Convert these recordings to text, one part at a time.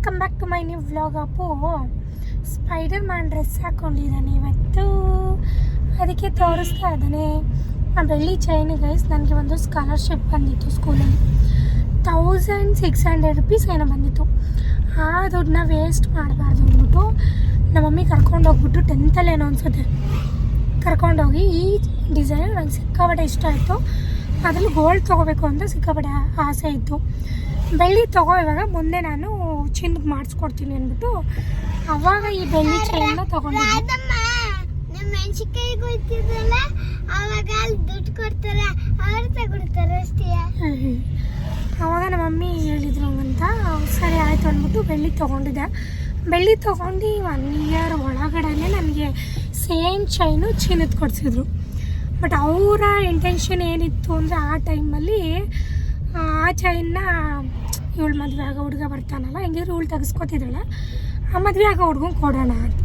Welcome back to my new vlog Appu. Spider man dress ಹಾಕೊಂಡಿದ್ದಾನೆ ಇವತ್ತು. ಅದಕ್ಕೆ ತೋರಿಸ್ತಾ ಇದ್ದಾನೆ. ಆ ಬೆಳ್ಳಿ ಚೈನ್ ಗೈಸ್ ನನಗೆ ಒಂದು ಸ್ಕಾಲರ್ಶಿಪ್ ಬಂದಿತ್ತು ಸ್ಕೂಲಲ್ಲಿ ತೌಸಂಡ್ ಸಿಕ್ಸ್ ಹಂಡ್ರೆಡ್ ರುಪೀಸ್ ಏನೋ ಬಂದಿತ್ತು. ಆ ದುಡ್ಡನ್ನ ವೇಸ್ಟ್ ಮಾಡಬಾರ್ದು ಅಂದ್ಬಿಟ್ಟು ನಮ್ಮ ಮಮ್ಮಿ ಕರ್ಕೊಂಡೋಗ್ಬಿಟ್ಟು ಟೆಂತಲ್ಲಿ ಏನೋ ಅನ್ಸುತ್ತೆ ಕರ್ಕೊಂಡೋಗಿ ಈ ಡಿಸೈನ್ ನನಗೆ ಸಿಕ್ಕಾಪಟ್ಟೆ ಇಷ್ಟ ಆಯಿತು. ಅದರಲ್ಲಿ ಗೋಲ್ಡ್ ತೊಗೋಬೇಕು ಅಂತ ಸಿಕ್ಕಾಪಟ್ಟೆ ಆಸೆ ಇತ್ತು. ಬೆಳ್ಳಿ ತೊಗೋ ಇವಾಗ, ಮುಂದೆ ನಾನು ಚಿನ್ನಕ್ಕೆ ಮಾಡಿಸ್ಕೊಡ್ತೀನಿ ಅಂದ್ಬಿಟ್ಟು ಅವಾಗ ಈ ಬೆಳ್ಳಿ ಚೈನ್ ತೊಗೊಂಡಿದ್ದೆ ಅವಾಗ ದುಡ್ಡು ಕೊಡ್ತಾರೆ ಅವ್ರು ತಗೊಡ್ತಾರೆ ಅಷ್ಟೇ. ಅವಾಗ ನಮ್ಮ ಮಮ್ಮಿ ಹೇಳಿದ್ರು ಅಂತ ಸರಿ ಆಯಿತು ಅಂದ್ಬಿಟ್ಟು ಬೆಳ್ಳಿ ತಗೊಂಡಿದ್ದೆ. ಬೆಳ್ಳಿ ತೊಗೊಂಡು ಒನ್ ಇಯರ್ ಒಳಗಡೆನೆ ನನಗೆ ಸೇಮ್ ಚೈನು ಚಿನ್ನದ ಕೊಡಿಸಿದ್ರು. ಬಟ್ ಅವರ ಇಂಟೆನ್ಷನ್ ಏನಿತ್ತು ಅಂದರೆ ಆ ಟೈಮಲ್ಲಿ ಆ ಚೈನ್ನ ಇವಳು ಮದುವೆ ಆಗೋ ಹುಡುಗ ಬರ್ತಾನಲ್ಲ ಹೆಂಗಿದ್ರು ಇವಳು ತೆಗೆಸ್ಕೊತಿದ್ದಾಳ. ಆ ಮದುವೆ ಆಗೋ ಹುಡ್ಗಂಗೆ ಕೊಡೋಣ ಅಂತ.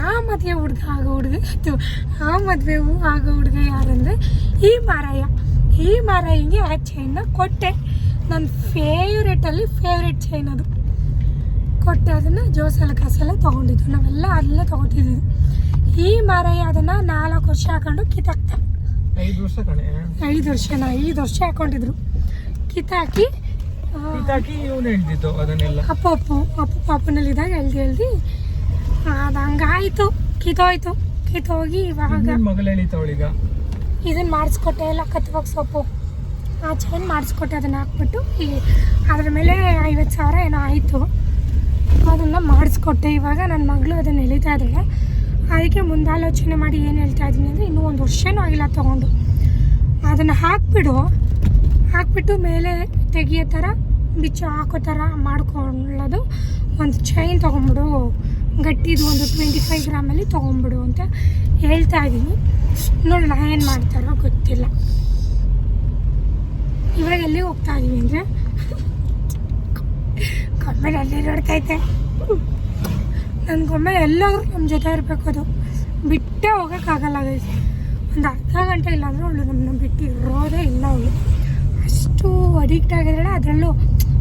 ಆ ಮದುವೆ ಹುಡುಗ ಆಗೋ ಹುಡುಗ ಇತ್ತು ಆ ಮದುವೆ ಆಗೋ ಹುಡುಗ ಯಾರಂದರೆ ಈ ಮಾರಾಯ ಈ ಮಾರಾಯಿಗೆ ಆ ಚೈನ್ನ ಕೊಟ್ಟೆ. ನನ್ನ ಫೇವ್ರೇಟಲ್ಲಿ ಫೇವ್ರೇಟ್ ಚೈನ್ ಅದು. ಕೊಟ್ಟೆ ಅದನ್ನು ಜೋಸೆಲ್ಲ ಕಾಸೆಲ್ಲ ತೊಗೊಂಡಿದ್ದು. ನಾವೆಲ್ಲ ಅಲ್ಲೇ ತೊಗೊತಿದ್ವಿ ಈ ಮಾರಾಯ ಅದನ್ನು ನಾಲ್ಕು ವರ್ಷ ಹಾಕೊಂಡು ಕಿತ್ತಾಕ್ತ ಐದು ವರ್ಷ ಐದು ವರ್ಷನ ಐದು ವರ್ಷ ಹಾಕೊಂಡಿದ್ರು. ಕಿತ್ತಾಕಿ ಇವನು ಅದನ್ನೆಲ್ಲ. ಅಪ್ಪು ಅಪ್ಪು ಅಪ್ಪು ಪಾಪನಲ್ಲಿದ್ದಾಗ ಎಳ್ದು ಎಳ್ದು ಅದು ಹಂಗಾಯ್ತು. ಕಿತ್ತೋಯ್ತು ಕಿತ್ತೋಗಿ ಇವಾಗ ಮಗಳು ಇದನ್ನ ಮಾಡಿಸ್ಕೊಟ್ಟೆ ಎಲ್ಲ ಕತ್ವಾಗ ಸೊಪ್ಪು. ಆ ಚೈನ್ ಮಾಡಿಸ್ಕೊಟ್ಟೆ ಅದನ್ನ ಹಾಕ್ಬಿಟ್ಟು ಅದ್ರ ಮೇಲೆ ಐವತ್ತು ಸಾವಿರ ಏನೋ ಆಯಿತು. ಅದನ್ನು ಮಾಡಿಸ್ಕೊಟ್ಟೆ. ಇವಾಗ ನನ್ನ ಮಗಳು ಅದನ್ನು ಎಳಿತಾ ಇದ್ದಾಳೆ ಅದಕ್ಕೆ ಮುಂದಾಲೋಚನೆ ಮಾಡಿ ಏನು ಹೇಳ್ತಾ ಇದ್ದೀನಿ ಅಂದರೆ ಇನ್ನೂ ಒಂದು ವರ್ಷನೂ ಆಗಿಲ್ಲ ತೊಗೊಂಡು. ಅದನ್ನು ಹಾಕ್ಬಿಡು. ಹಾಕ್ಬಿಟ್ಟು ಮೇಲೆ ತೆಗಿಯೋ ಥರ, ಬಿಚ್ಚು ಹಾಕೋ ಥರ ಮಾಡ್ಕೊಳ್ಳೋದು. ಒಂದು ಚೈನ್ ತೊಗೊಂಬಿಡು. ಗಟ್ಟಿದು ಒಂದು ಟ್ವೆಂಟಿ ಫೈವ್ ಗ್ರಾಮಲ್ಲಿ ತೊಗೊಂಬಿಡು ಅಂತ ಹೇಳ್ತಾ ಇದ್ದೀನಿ ನೋಡೋಣ ಏನು ಮಾಡ್ತಾರೋ ಗೊತ್ತಿಲ್ಲ. ಇವಾಗ ಎಲ್ಲಿಗೆ ಹೋಗ್ತಾ ಇದ್ದೀವಿ ಅಂದರೆ? ಗೊಮ್ಮೆ ಅಲ್ಲಿ ನೋಡ್ತೈತೆ ನನಗೊಮ್ಮೆ ಎಲ್ಲರೂ ನಮ್ಮ ಜೊತೆ ಇರಬೇಕು ಅದು. ಬಿಟ್ಟೇ ಹೋಗೋಕ್ಕಾಗಲ್ಲ ಒಂದು ಅರ್ಧ ಗಂಟೆ ಇಲ್ಲಾಂದ್ರೆ ಅವಳು ನಮ್ಮನ್ನ ಬಿಟ್ಟಿರೋದೇ ಇಲ್ಲ ಅವಳು. ಅಷ್ಟು ಅಡಿಕ್ಟ್ ಆಗಿದ್ದಾಳೆ. ಅದರಲ್ಲೂ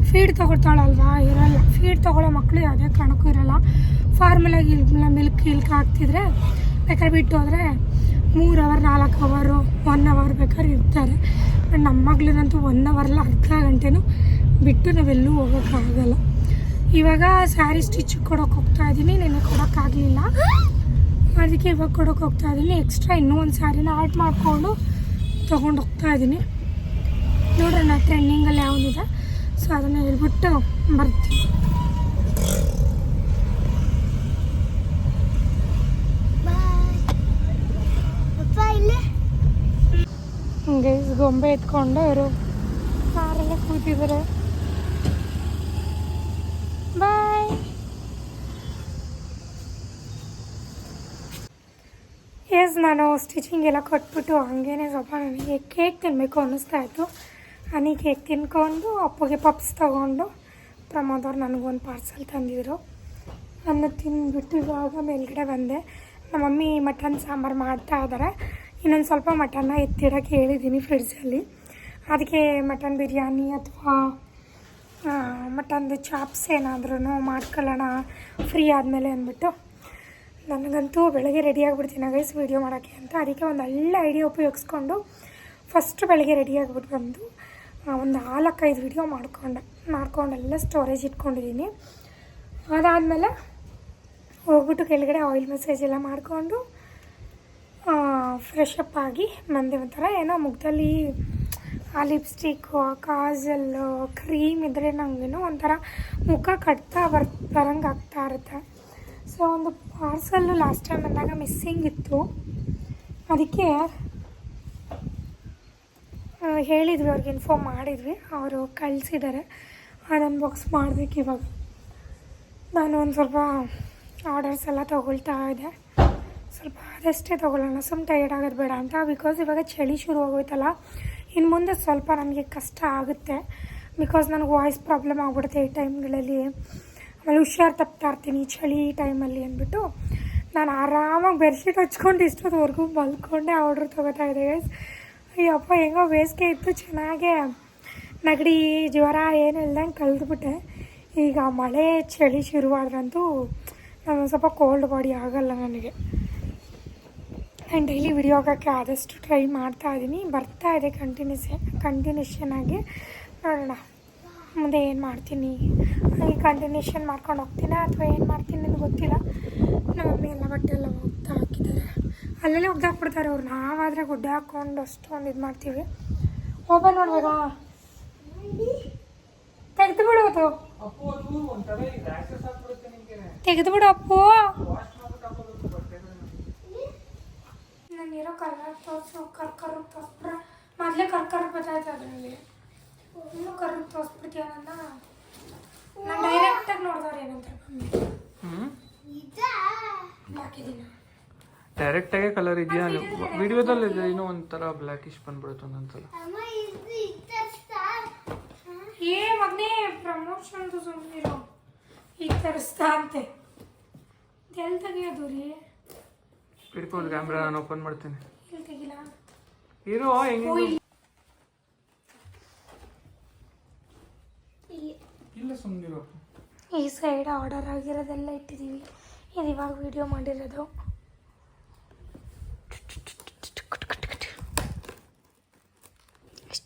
ಫೀಡ್ ತೊಗೊಳ್ತಾಳಲ್ವಾ? ಇರಲ್ಲ. ಫೀಡ್ ತೊಗೊಳ್ಳೋ ಮಕ್ಕಳು ಯಾವುದೇ ಕಾರಣಕ್ಕೂ ಇರಲ್ಲ. ಫಾರ್ಮಲಾಗಿ ಇಲ್ಲ ಮಿಲ್ಕ್ ಇಲ್ಕ್ ಹಾಕ್ತಿದ್ರೆ ಬೇಕಾದ್ರೆ ಬಿಟ್ಟು ಹೋದರೆ ಮೂರು ಅವರ್ ನಾಲ್ಕು ಅವರು ಒನ್ ಅವರ್ ಬೇಕಾದ್ರೆ ಇರ್ತಾರೆ. ಬಟ್ ನಮ್ಮ ಮಗಳನ್ನಂತೂ ಒನ್ ಅವರ್ಲ ಅರ್ಧ ಗಂಟೆನೂ ಬಿಟ್ಟು ನಾವೆಲ್ಲೂ ಹೋಗೋಕ್ಕಾಗಲ್ಲ. ಇವಾಗ ಸ್ಯಾರಿ ಸ್ಟಿಚ್ ಕೊಡೋಕೆ ಹೋಗ್ತಾ ಇದ್ದೀನಿ ನೆನ್ನೆ ಕೊಡೋಕ್ಕಾಗಲಿಲ್ಲ ಅದಕ್ಕೆ ಇವಾಗ ಕೊಡೋಕೆ ಹೋಗ್ತಾ ಇದ್ದೀನಿ ಎಕ್ಸ್ಟ್ರಾ ಇನ್ನೂ ಒಂದು ಸ್ಯಾರಿನ ಆರ್ಟ್ ಮಾಡಿಕೊಂಡು ತೊಗೊಂಡು ಹೋಗ್ತಾ ಇದ್ದೀನಿ ನೋಡೋಣ ಟ್ರೆಂಡಿಂಗಲ್ಲಿ ಯಾವುದಿದೆ ಸೊ ಅದನ್ನು ಹೇಳ್ಬಿಟ್ಟು ಬರ್ತೀನಿ. ಗೈಸ್ ಗೊಂಬೆ ಎತ್ಕೊಂಡು ಅವರು ಕಾರಲ್ಲೇ ಕೂತಿದ್ದಾರೆ ಬಾಯ್ ಎಸ್ ನಾನು ಸ್ಟಿಚಿಂಗ್ ಎಲ್ಲ ಕೊಟ್ಬಿಟ್ಟು ಹಂಗೇನೆ ಸ್ವಲ್ಪ ನನಗೆ ಕೇಕ್ ತಿನ್ನಬೇಕು ಅನ್ನಿಸ್ತಾ ಇತ್ತು. ಹನಿ ಕೇಕ್ ತಿನ್ಕೊಂಡು, ಅಪ್ಪಗೆ ಪಪ್ಸ್ ತೊಗೊಂಡು ಪ್ರಮೋದ್ ಅವ್ರು ನನಗೊಂದು ಪಾರ್ಸಲ್ ತಂದಿದ್ರು. ಅನ್ನ ತಿಂದ್ಬಿಟ್ಟು ಇವಾಗ ಮೇಲ್ಗಡೆ ಬಂದೆ. ನಮ್ಮ ಮಮ್ಮಿ ಮಟನ್ ಸಾಂಬಾರು ಮಾಡ್ತಾ ಇದ್ದಾರೆ ಇನ್ನೊಂದು ಸ್ವಲ್ಪ ಮಟನ್ನ ಎತ್ತಿಡೋಕ್ಕೆ ಹೇಳಿದ್ದೀನಿ ಫ್ರಿಡ್ಜಲ್ಲಿ ಅದಕ್ಕೆ ಮಟನ್ ಬಿರಿಯಾನಿ ಅಥವಾ ಮಟನ್ದು ಚಾಪ್ಸ್ ಏನಾದ್ರೂ ಮಾಡ್ಕೊಳ್ಳೋಣ ಫ್ರೀ ಆದಮೇಲೆ ಅಂದ್ಬಿಟ್ಟು ನನಗಂತೂ ಬೆಳಗ್ಗೆ ರೆಡಿ ಆಗಿಬಿಡ್ತೀನಿ. ಗೈಸ್ ವೀಡಿಯೋ ಮಾಡೋಕ್ಕೆ ಅಂತ. ಅದಕ್ಕೆ ಒಂದು ಒಳ್ಳೆ ಐಡಿಯಾ ಉಪಯೋಗಿಸ್ಕೊಂಡು ಫಸ್ಟ್ ಬೆಳಗ್ಗೆ ರೆಡಿ ಆಗಿಬಿಟ್ಟು ಬಂದು ಒಂದು ನಾಲ್ಕೈದು ವಿಡಿಯೋ ಮಾಡ್ಕೊಂಡೆ. ಮಾಡ್ಕೊಂಡೆಲ್ಲ ಸ್ಟೋರೇಜ್ ಇಟ್ಕೊಂಡಿದ್ದೀನಿ ಅದಾದಮೇಲೆ ಹೋಗ್ಬಿಟ್ಟು ಕೆಳಗಡೆ ಆಯಿಲ್ ಮಸಾಜ್ ಎಲ್ಲ ಮಾಡಿಕೊಂಡು ಫ್ರೆಶ್ ಅಪ್ ಆಗಿ ಬಂದೆ ಒಂಥರ ಏನೋ ಮುಖದಲ್ಲಿ ಆ ಲಿಪ್ಸ್ಟಿಕ್ಕು ಆ ಕಾಜಲ್ಲು ಕ್ರೀಮ್ ಇದ್ದರೆ ನನಗೇನೋ ಒಂಥರ ಮುಖ ಕಟ್ತಾ ಬರ್, ಬರಂಗೆ ಆಗ್ತಾ ಇರುತ್ತೆ. ಸೊ ಒಂದು ಪಾರ್ಸಲ್ಲು ಲಾಸ್ಟ್ ಟೈಮ್ ಬಂದಾಗ ಮಿಸ್ಸಿಂಗ್ ಇತ್ತು. ಅದಕ್ಕೆ ಹೇಳಿದ್ವಿ ಅವ್ರಿಗೆ ಇನ್ಫಾರ್ಮ್ ಮಾಡಿದ್ವಿ. ಅವರು ಕಳಿಸಿದ್ದಾರೆ. ಅದು ಬಾಕ್ಸ್ ಮಾಡಬೇಕು ಇವಾಗ. ನಾನು ಒಂದು ಸ್ವಲ್ಪ ಆರ್ಡರ್ಸ್ ಎಲ್ಲ ತೊಗೊಳ್ತಾ ಇದ್ದೆ. ಸ್ವಲ್ಪ ಆದಷ್ಟೇ ತೊಗೊಳ್ಳೋಣ. ಸುಮ್ ಟೈರ್ಡ್ ಆಗೋದು ಬೇಡ ಅಂತ. ಬಿಕಾಸ್ ಇವಾಗ ಚಳಿ ಶುರು ಆಗೋಯ್ತಲ್ಲ. ಇನ್ನು ಮುಂದೆ ಸ್ವಲ್ಪ ನನಗೆ ಕಷ್ಟ ಆಗುತ್ತೆ. ಬಿಕಾಸ್ ನನಗೆ ವಾಯ್ಸ್ ಪ್ರಾಬ್ಲಮ್ ಆಗ್ಬಿಡುತ್ತೆ ಈ ಟೈಮ್ಗಳಲ್ಲಿ ಆಮೇಲೆ ಹುಷಾರು ತಪ್ತಾ ಇರ್ತೀನಿ ಚಳಿ ಟೈಮಲ್ಲಿ ಅಂದ್ಬಿಟ್ಟು. ನಾನು ಆರಾಮಾಗಿ ಬೆಡ್ಶೀಟ್ ಹಚ್ಕೊಂಡು ಇಷ್ಟೊತ್ತವರೆಗೂ ಮಲ್ಕೊಂಡೆ ಆರ್ಡ್ರ್ ತೊಗೋತಾ ಇದ್ದೆ ಗೈಸ್ ಅಯ್ಯಪ್ಪ, ಹೆಂಗೋ ಬೇಸಿಗೆ ಇತ್ತು, ಚೆನ್ನಾಗೆ ನೆಗಡಿ ಜ್ವರ ಏನು ಇಲ್ದಂಗೆ ಕಳೆದ್ಬಿಟ್ಟೆ. ಈಗ ಮಳೆ ಚಳಿ ಶುರುವಾದ್ರಂತೂ ನಾನು ಸ್ವಲ್ಪ ಕೋಲ್ಡ್ ಬಾಡಿ ಆಗಲ್ಲ ನನಗೆ. ನಾನು ಡೈಲಿ ವಿಡಿಯೋ ಹಾಕೋಕ್ಕೆ ಆದಷ್ಟು ಟ್ರೈ ಮಾಡ್ತಾ ಇದ್ದೀನಿ ಬರ್ತಾ ಇದೆ ಕಂಟಿನ್ಯೂಸ್ ಕಂಟಿನ್ಯೂಷನ್ ಆಗಿ. ನೋಡೋಣ. ಮುಂದೆ ಏನು ಮಾಡ್ತೀನಿ? ಹಾಗೆ ಕಂಟಿನ್ಯೂಷನ್ ಮಾಡ್ಕೊಂಡು ಹೋಗ್ತೀನ ಅಥವಾ ಏನು ಮಾಡ್ತೀನಿ ನನಗೆ ಗೊತ್ತಿಲ್ಲ. ನಮ್ಮ ಮಮ್ಮಿ ಎಲ್ಲ ಬಟ್ಟೆ ಎಲ್ಲ ಹೋಗ್ತಾ ಹಾಕಿದ್ದಾರೆ. ಅಲ್ಲೆಲ್ಲ ಒಗ್ದಾಕ್ಬಿಡ್ತಾರೆ ಅವ್ರು. ನಾವಾದರೆ ಗುಡ್ಡೆ ಹಾಕ್ಕೊಂಡು ಅಷ್ಟೊಂದು ಇದು ಮಾಡ್ತೀವಿ. ಓಪನ್ ನೋಡ್ಬೇಕಾ ತೆಗೆದು ಬಿಡೋದು ತೆಗೆದು ಬಿಡು ಅಪ್ಪು. ನಾನಿರೋ ಕಲರ್ ತೋರಿಸು ಕರ್ಕರ್ ತೋರಿಸ್ಬಿಟ್ರೆ ಮೊದಲೇ ಕರ್ಕರ್ ಬರ್ತೈತೆ ಅದರಲ್ಲಿ ಇನ್ನೂ ಕರ್ರಿಗೆ ತೋರಿಸ್ಬಿಡ್ತೀಯ ನನ್ನ? ನಾನು ಡೈರೆಕ್ಟಾಗಿ ನೋಡಿದವ್ರು ಏನಂತಾರೆ ಮಮ್ಮಿ ಹ್ಮ್? ಇದಾ ಹಾಕಿದ್ದೀನಿ ಡೈರೆಕ್ಟಾಗೆ ಕಲರ್ ಇದೆಯಾ? ವಿಡಿಯೋದಲ್ಲಿ ಇದೆ ಇನ್ನೂ ಒಂಥರ ಬ್ಲ್ಯಾಕಿಶ್ ಬಂದ್ಬಿಡುತ್ತೆ ಒಂದೊಂದ್ಸಲ. ಏ ಮಗನೇ ಪ್ರಮೋಷನ್ದು ಸುಮ್ಮನಿರೋ ಈಗ ತರಿಸ್ತಾ ಅಂತೆ. ಎಲ್ಲಿ ತೆಗಿಯೋದು ರೀ. ಇಟ್ಕೊಂಡು ಕ್ಯಾಮ್ರಾ ನಾನು ಓಪನ್ ಮಾಡ್ತೀನಿ. ಎಲ್ಲಿ ತೆಗಿಲ್ಲ ಇರೋ ಹೆಂಗೆ ಇಲ್ಲ. ಸುಮ್ಮನಿರೋ ಈ ಸೈಡ್ ಆರ್ಡರ್ ಆಗಿರೋದೆಲ್ಲ ಇಟ್ಟಿದ್ದೀವಿ ಇದು ಇವಾಗ ವಿಡಿಯೋ ಮಾಡಿರೋದು.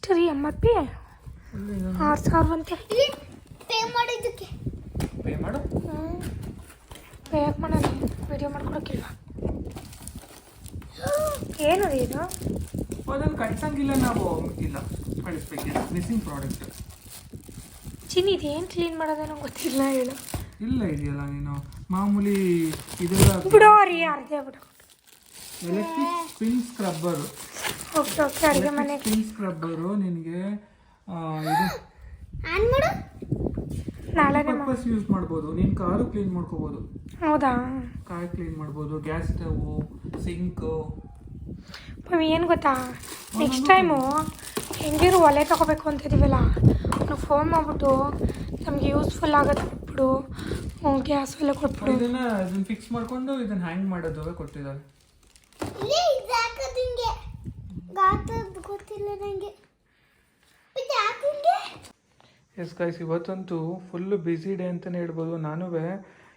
ಎಷ್ಟು ರೀ ಎಂ ಆರ್ ಪಿ ಆರು ಸಾವಿರ ಅಂತೆ ಪೇ ಮಾಡಿದ್ದಕ್ಕೆ ಪೇ ಮಾಡು ಬೇಗ ಮಾಡೋಣ ವಿಡಿಯೋ ಮಾಡ್ಕೊಡಕ್ಕಿಲ್ವಾ ಏನು ರೀ ಇದು? ಅದನ್ನು ಕಟ್ಸಂಗಿಲ್ಲ ನಾವು. ಇಲ್ಲ ಕಳಿಸ್ಬೇಕಿಲ್ಲ ಮಿಸ್ಸಿಂಗ್ ಪ್ರಾಡಕ್ಟ್ ಚಿನ್ನಿ ಇದೇನು ಕ್ಲೀನ್ ಮಾಡೋದು ನಂಗೆ ಗೊತ್ತಿಲ್ಲ ಹೇಳು. ಇಲ್ಲ ಇದೆಯಲ್ಲ ನೀನು. ಮಾಮೂಲಿ ಇದೆಲ್ಲ ಬಿಡೋ ರೀ ಅರ್ಧ ಬಿಡು. Electric spin scrubber okay okay ಅಡುಗೆ ಮನೆ. ಸ್ಪಿನ್ ಸ್ಕ್ರಬ್ಬರು ನಿನಗೆ ಇದು ಆನ್ ಮಾಡು. ನಾಳೆನೇ ಮಾ ಪರ್ಪಸ್ ಯೂಸ್ ಮಾಡ್ಬೋದು. ನೀನು ಕಾರು ಕ್ಲೀನ್ ಮಾಡ್ಕೋಬೋದು. ಹೌದಾ? ಕಾರ್ ಕ್ಲೀನ್ ಮಾಡ್ಬೋದು. ಗ್ಯಾಸ್ ಸ್ಟವ್ ಸಿಂಕು ಏನು ಗೊತ್ತಾ? ನೆಕ್ಸ್ಟ್ ಟೈಮು ಹೆಂಗಿರು ಒಲೆ ತಗೋಬೇಕು ಅಂತ ಇದೀವಲ್ಲ ನಾವು ಫೋನ್ ಮಾಡಿಬಿಟ್ಟು ನಮಗೆ ಯೂಸ್ಫುಲ್ ಆಗೋದು ಕೊಟ್ಬಿಡು ಗ್ಯಾಸ್ ಒಲೆ ಕೊಟ್ಬಿಡು. ಇದನ್ನು ಇದನ್ನ ಫಿಕ್ಸ್ ಮಾಡ್ಕೊಂಡು ಇದನ್ನ ಹ್ಯಾಂಗ್ ಮಾಡೋದು ಕೊಟ್ಟಿದ್ದಾರೆ. ಇಲ್ಲಿ ಹಿಂಗೆ ಗೊತ್ತಿಲ್ಲ ನನಗೆ ಎಸ್ ಗೈಸ್ ಇವತ್ತಂತೂ ಫುಲ್ಲು ಬ್ಯುಸಿ ಡೇ ಅಂತಲೇ ಹೇಳ್ಬೋದು. ನಾನು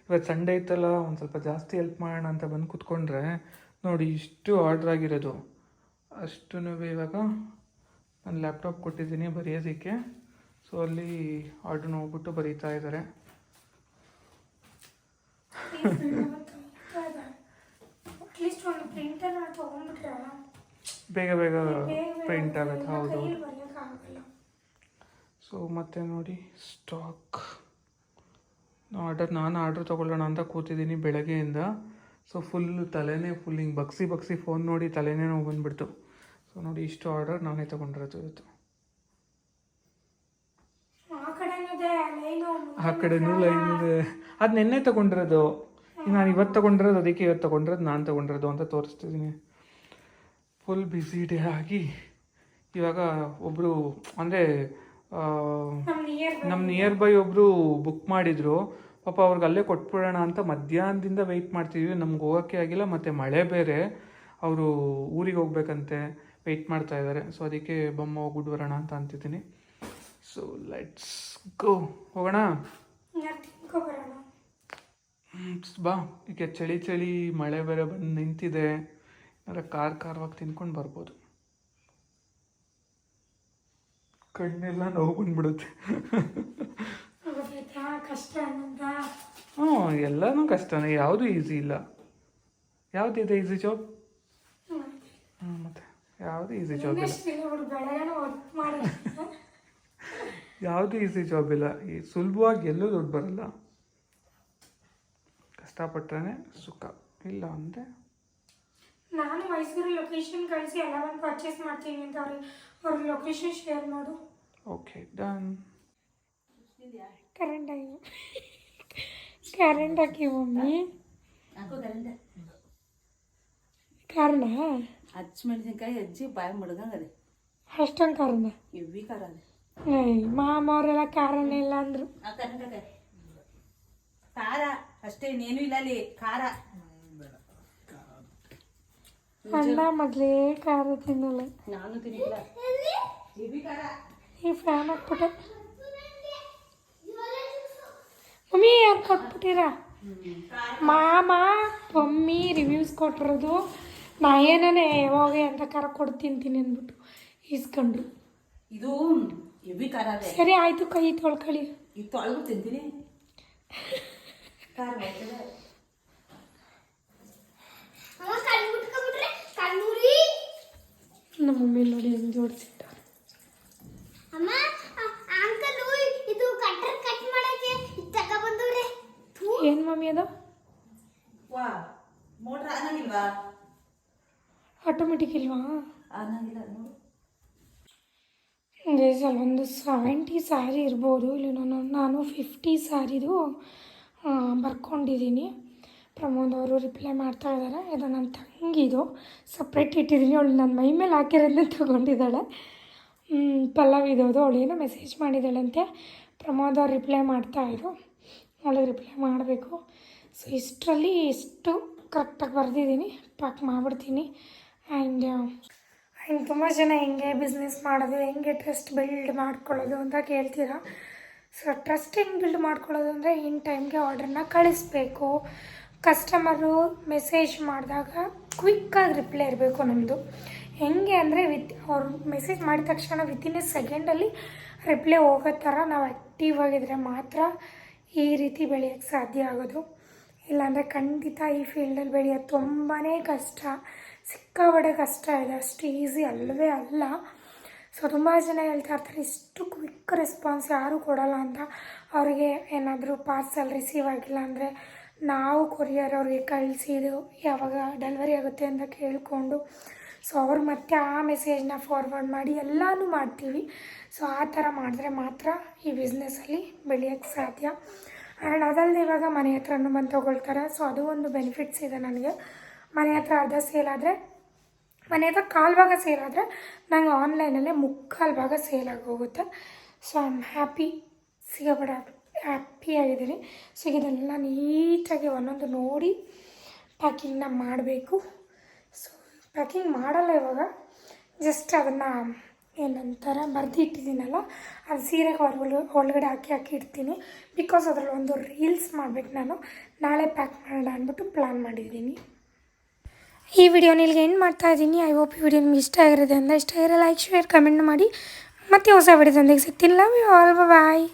ಇವತ್ತು ಸಂಡೇ ಇತ್ತಲ್ಲ ಒಂದು ಸ್ವಲ್ಪ ಜಾಸ್ತಿ ಹೆಲ್ಪ್ ಮಾಡೋಣ ಅಂತ ಬಂದು ಕೂತ್ಕೊಂಡ್ರೆ ನೋಡಿ ಇಷ್ಟು ಆರ್ಡ್ರ್ ಆಗಿರೋದು. ಅಷ್ಟು ಇವಾಗ ನಾನು ಲ್ಯಾಪ್ಟಾಪ್ ಕೊಟ್ಟಿದ್ದೀನಿ ಬರೆಯೋದಕ್ಕೆ. ಸೊ ಅಲ್ಲಿ ಆರ್ಡ್ರ್ ನೋಡ್ಬಿಟ್ಟು ಬರೀತಾ ಇದ್ದಾರೆ. ತೊಗೊಂಡ್ಬಿಟ್ರೆ ಬೇಗ ಬೇಗ ಪ್ರಿಂಟ್ ಆಗುತ್ತೆ ಹೌದು. ಹೌದು ಸೊ ಮತ್ತೆ ನೋಡಿ ಸ್ಟಾಕ್ ಆರ್ಡರ್ ನಾನು ಆರ್ಡ್ರ್ ತೊಗೊಳ್ಳೋಣ ಅಂತ ಕೂತಿದ್ದೀನಿ ಬೆಳಗ್ಗೆಯಿಂದ. ಸೊ ಫುಲ್ಲು ತಲೆನೇ ಫುಲ್ ಹಿಂಗೆ ಬಗ್ಸಿ ಬಗ್ಸಿ ಫೋನ್ ನೋಡಿ ತಲೆನೇ ನೋವು ಬಂದುಬಿಡ್ತು. ಸೊ ನೋಡಿ ಇಷ್ಟು ಆರ್ಡರ್ ನಾನೇ ತೊಗೊಂಡಿರೋದು ಇವತ್ತು. ಆ ಕಡೆನೂ ಇದೆ ಲೈನು ಆ ಕಡೆನೂ ಲೈನ್ ಇದೆ. ಅದು ನಿನ್ನೆ ತೊಗೊಂಡಿರೋದು. ನಾನು ಇವತ್ತು ತೊಗೊಂಡಿರೋದು ಅದಕ್ಕೆ ಇವತ್ತು ತೊಗೊಂಡಿರೋದು ನಾನು ತೊಗೊಂಡಿರೋದು ಅಂತ ತೋರಿಸ್ತಿದ್ದೀನಿ. ಫುಲ್ ಬ್ಯುಸಿ ಡೇ ಆಗಿ ಇವಾಗ ಒಬ್ಬರು ಅಂದರೆ ನಮ್ಮ ನಿಯರ್ ಬೈ ಒಬ್ಬರು ಬುಕ್ ಮಾಡಿದ್ರು. ಪಾಪ ಅವ್ರಿಗೆ ಅಲ್ಲೇ ಕೊಟ್ಬಿಡೋಣ ಅಂತ ಮಧ್ಯಾಹ್ನದಿಂದ ವೆಯ್ಟ್ ಮಾಡ್ತಿದ್ವಿ. ನಮ್ಗೆ ಹೋಗೋಕ್ಕೆ ಆಗಿಲ್ಲ ಮತ್ತು ಮಳೆ ಬೇರೆ. ಅವರು ಊರಿಗೆ ಹೋಗ್ಬೇಕಂತೆ ವೆಯ್ಟ್ ಮಾಡ್ತಾ ಇದ್ದಾರೆ ಸೊ ಅದಕ್ಕೆ ಬೊಮ್ಮ ಹೋಗ್ಬಿಟ್ಟು ಬರೋಣ ಅಂತ ಅಂತಿದ್ದೀನಿ. ಸೊ ಲೆಟ್ಸ್ ಗೋ ಹೋಗೋಣ? ಬಾ. ಈಗ ಚಳಿ ಚಳಿ ಮಳೆ ಬೇರೆ ಬಂದು ನಿಂತಿದೆ. ಏನಾರ ಕಾರ್ ಖಾರವಾಗಿ ತಿನ್ಕೊಂಡು ಬರ್ಬೋದು. ಕಣ್ಣೆಲ್ಲ ನೋವು ಬಂದ್ಬಿಡುತ್ತೆ. ಹ್ಞೂ ಎಲ್ಲನೂ ಕಷ್ಟನೇ ಯಾವುದು ಈಸಿ ಇಲ್ಲ. ಯಾವುದಿದೆ ಈಸಿ ಜಾಬ್ ಹ್ಞೂ ಮತ್ತೆ ಯಾವುದು ಈಸಿ ಜಾಬ್ ಯಾವುದು ಈಸಿ ಜಾಬ್ ಇಲ್ಲ. ಈ ಸುಲಭವಾಗಿ ಎಲ್ಲೂ ದುಡ್ಡು ಬರಲ್ಲ. ಕಷ್ಟಪಟ್ರೆ ಸುಖ. ಇಲ್ಲ ಅಂದರೆ ನಾನು ಮೈಸೂರು ಲೊಕೇಶನ್ ಕಳಿಸಿ ಎಲ್ಲ ಪರ್ಚೇಸ್ ಮಾಡ್ತೀನಿ ಅಂತ ಅವ್ರಿಗೆ ಅವ್ರ ಲೊಕೇಶನ್ ಶೇರ್ ಮಾಡು. ಓಕೆ ಡನ್ ಕರೆಂಟ್ ಆಗಿ ಕರೆಂಟ್ ಹಾಕಿ ಮಮ್ಮಿ ಕಾರಣ? ಹಚ್ಚಿ ಬಾಯಿ ಮುಡ್ಗಂಗದೆ ಅಷ್ಟೊಂದು ಕಾರಣ. ಇವಿ ಕಾರಣ ಅದೆ. ಏಯ್ ಮಾಮ ಅವರೆಲ್ಲ ಕಾರಣ ಇಲ್ಲ ಅಂದ್ರು. ಖಾರ ಅಷ್ಟೇ ಇನ್ನೇನು ಇಲ್ಲ ಅಲ್ಲಿ ಖಾರ. ಅಣ್ಣ ಮೊದಲೇ ಖಾರ ತಿನ್ನಲ್ಲ. ನಾನು ತಿನ್ನಿಲ್ಲ. ಈ ಫ್ಯಾನ್ ಹಾಕ್ಬಿಟ್ಟೆ. ಹಾಕ್ಬಿಟ್ಟಿರ ಮಾಮ ಮಮ್ಮಿ ರಿವ್ಯೂಸ್ ಕೊಟ್ಟಿರೋದು. ನಾ ಏನೇ ಯಾವಾಗ ಅಂತ ಖಾರ ಕೊಡು ತಿಂತೀನಿ ಅಂದ್ಬಿಟ್ಟು ಇಸ್ಕೊಂಡ್ರು ಇದು ಖಾರ ಸರಿ ಆಯಿತು ಕೈ ತೊಳ್ಕೊಳ್ಳಿ. ಇದು ತೊಳೆದು ತಿಂತೀನಿ. ಖಾರ ಬರ್ತದೆ ಅಮ್ಮ ಕಣ್ಣು ಮುಟ್ಕೊಂಡ್ಬಿಟ್ರೆ ಕಣ್ಣೂರಿ ನಮ್ಮ ಮಮ್ಮಿ ನೋಡಿ ಅಮ್ಮ ಅಂಕಲ್ ಇದು ಕಟ್ಟರ್ ಕಟ್ ಮಾಡಕ್ಕೆ ತಕ ಬಂದವ್ರೆ. ಏನು ಮಮ್ಮಿ ಅದು? ವಾ ಮೋಟರ್ ಆನಾಗಿಲ್ವಾ ಆಟೋಮೆಟಿಕ್ ಇಲ್ವಾ? ಆನಾಗಿಲ್ಲ ನೋಡು. ಗೈಸ್ ಅಲ್ಲೊಂದು ಸೆವೆಂಟಿ ಸ್ಯಾರಿ ಇರ್ಬೋದು ಇಲ್ಲಿ ನಾನು ನಾನು ಫಿಫ್ಟಿ ಸ್ಯಾರಿದು ಬರ್ಕೊಂಡಿದ್ದೀನಿ. ಪ್ರಮೋದ್ ಅವರು ರಿಪ್ಲೈ ಮಾಡ್ತಾ ಇದ್ದಾರೆ ಇದು ನನ್ನ ತಂಗಿದು ಸಪ್ರೇಟ್ ಇಟ್ಟಿದ್ದೀನಿ. ಅವಳು ನನ್ನ ಮೈ ಮೇಲೆ ಹಾಕಿರೋದನ್ನೇ ತೊಗೊಂಡಿದ್ದಾಳೆ. ಪಲ್ಲವ್ ಇದೋದು ಅವಳು ಏನೋ ಮೆಸೇಜ್ ಮಾಡಿದ್ದಾಳಂತೆ ಪ್ರಮೋದ್ ಅವ್ರು ರಿಪ್ಲೈ ಮಾಡ್ತಾ ಇದ್ರು. ಅವಳಿಗೆ ರಿಪ್ಲೈ ಮಾಡಬೇಕು. ಸೊ ಇಷ್ಟರಲ್ಲಿ ಇಷ್ಟು ಕರೆಕ್ಟಾಗಿ ಬರೆದಿದ್ದೀನಿ. ಪ್ಯಾಕ್ ಮಾಡಿಬಿಡ್ತೀನಿ. ಆ್ಯಂಡ್ ಆ್ಯಂಡ್ ತುಂಬ ಜನ ಹೆಂಗೆ ಬಿಸ್ನೆಸ್ ಮಾಡೋದು, ಹೆಂಗೆ ಟ್ರಸ್ಟ್ ಬಿಲ್ಡ್ ಮಾಡ್ಕೊಳ್ಳೋದು ಅಂತ ಕೇಳ್ತೀರಾ? ಸೊ ಟ್ರಸ್ಟ್ ಹೆಂಗೆ ಬಿಲ್ಡ್ ಮಾಡ್ಕೊಳ್ಳೋದು ಅಂದರೆ, ಇನ್ ಟೈಮ್ಗೆ ಆರ್ಡ್ರನ್ನ ಕಳಿಸ್ಬೇಕು. ಕಸ್ಟಮರು ಮೆಸೇಜ್ ಮಾಡಿದಾಗ ಕ್ವಿಕ್ಕಾಗಿ ರಿಪ್ಲೈ ಇರಬೇಕು ನಮ್ಮದು ಹೆಂಗೆ ಅಂದರೆ ವಿತ್ ಅವ್ರು ಮೆಸೇಜ್ ಮಾಡಿದ ತಕ್ಷಣ ವಿತಿನ್ ಎ ಸೆಕೆಂಡಲ್ಲಿ ರಿಪ್ಲೈ ಹೋಗೋ ಥರ ನಾವು ಆ್ಯಕ್ಟಿವ್ ಆಗಿದ್ರೆ ಮಾತ್ರ ಈ ರೀತಿ ಬೆಳೆಯೋಕ್ಕೆ ಸಾಧ್ಯ ಆಗೋದು. ಇಲ್ಲಾಂದರೆ ಖಂಡಿತ ಈ ಫೀಲ್ಡಲ್ಲಿ ಬೆಳೆಯೋದು ತುಂಬಾ ಕಷ್ಟ. ಸಿಕ್ಕಾಪಡೆ ಕಷ್ಟ ಇದೆ. ಅಷ್ಟು ಈಸಿ ಅಲ್ಲವೇ ಅಲ್ಲ. ಸೊ ತುಂಬ ಜನ ಹೇಳ್ತಾ ಇರ್ತಾರೆ, ಇಷ್ಟು ಕ್ವಿಕ್ ರೆಸ್ಪಾನ್ಸ್ ಯಾರೂ ಕೊಡೋಲ್ಲ ಅಂತ. ಅವರಿಗೆ ಏನಾದರೂ ಪಾರ್ಸಲ್ ರಿಸೀವ್ ಆಗಿಲ್ಲ ಅಂದರೆ ನಾವು ಕೊರಿಯರ್ ಅವ್ರಿಗೆ ಕಳಿಸಿದ್ದು ಯಾವಾಗ ಡೆಲಿವರಿ ಆಗುತ್ತೆ ಅಂತ ಕೇಳಿಕೊಂಡು ಸೊ ಅವ್ರು ಮತ್ತೆ ಆ ಮೆಸೇಜ್ನ ಫಾರ್ವರ್ಡ್ ಮಾಡಿ ಎಲ್ಲನೂ ಮಾಡ್ತೀವಿ. ಸೊ ಆ ಥರ ಮಾಡಿದ್ರೆ ಮಾತ್ರ ಈ ಬಿಸ್ನೆಸ್ಸಲ್ಲಿ ಬೆಳೆಯೋಕ್ಕೆ ಸಾಧ್ಯ. ಆ್ಯಂಡ್ ಅದಲ್ಲದೆ ಇವಾಗ ಮನೆ ಹತ್ರನೂ ಬಂದು ತೊಗೊಳ್ತಾರೆ. ಸೊ ಅದು ಒಂದು ಬೆನಿಫಿಟ್ಸ್ ಇದೆ ನನಗೆ. ಮನೆ ಹತ್ರ ಅರ್ಧ ಸೇಲ್ ಆದರೆ, ಮನೆ ಹತ್ರ ಕಾಲು ಭಾಗ ಸೇಲ್ ಆದರೆ ನಂಗೆ ಆನ್ಲೈನಲ್ಲೇ ಮುಕ್ಕಾಲು ಭಾಗ ಸೇಲ್ ಆಗೋಗುತ್ತೆ. ಸೊ ಐ ಆಮ್ ಹ್ಯಾಪಿ ಸಿಗಬೇಡ. ಹ್ಯಾಪಿ ಆಗಿದ್ದೀನಿ. ಸೊ ಇದೆಲ್ಲ ನೀಟಾಗಿ ಒಂದೊಂದು ನೋಡಿ ಪ್ಯಾಕಿಂಗ್ನ ಮಾಡಬೇಕು. ಸೊ ಪ್ಯಾಕಿಂಗ್ ಮಾಡಲ್ಲ ಇವಾಗ. ಜಸ್ಟ್ ಅದನ್ನು ಏನಂತಾರೆ, ಬರೆದಿಟ್ಟಿದ್ದೀನಲ್ಲ, ಅದು ಸೀರೆ ಹೊರಗಡೆ, ಒಳಗಡೆ ಹಾಕಿ ಹಾಕಿ ಇಡ್ತೀನಿ. ಬಿಕಾಸ್ ಅದರಲ್ಲಿ ಒಂದು ರೀಲ್ಸ್ ಮಾಡಬೇಕು ನಾನು. ನಾಳೆ ಪ್ಯಾಕ್ ಮಾಡೋಣ ಅಂದ್ಬಿಟ್ಟು ಪ್ಲ್ಯಾನ್ ಮಾಡಿದ್ದೀನಿ. ಈ ವಿಡಿಯೋ ನಿಲ್ಗೆ ಏನು ಮಾಡ್ತಾ ಇದ್ದೀನಿ. ಐ ಹೋಪ್ ಈ ವಿಡಿಯೋ ನಿಮ್ಗೆ ಇಷ್ಟ ಆಗಿರೋದ್ರಿಂದ ಇಷ್ಟ ಆಗಿರೋ ಲೈಕ್ ಶೇರ್ ಕಮೆಂಟ್ ಮಾಡಿ. ಮತ್ತೆ ಹೊಸ ವಿಡಿಯೋದೊಂದಿಗೆ ಸಿಗ್ತೀನಿ. Love you all bye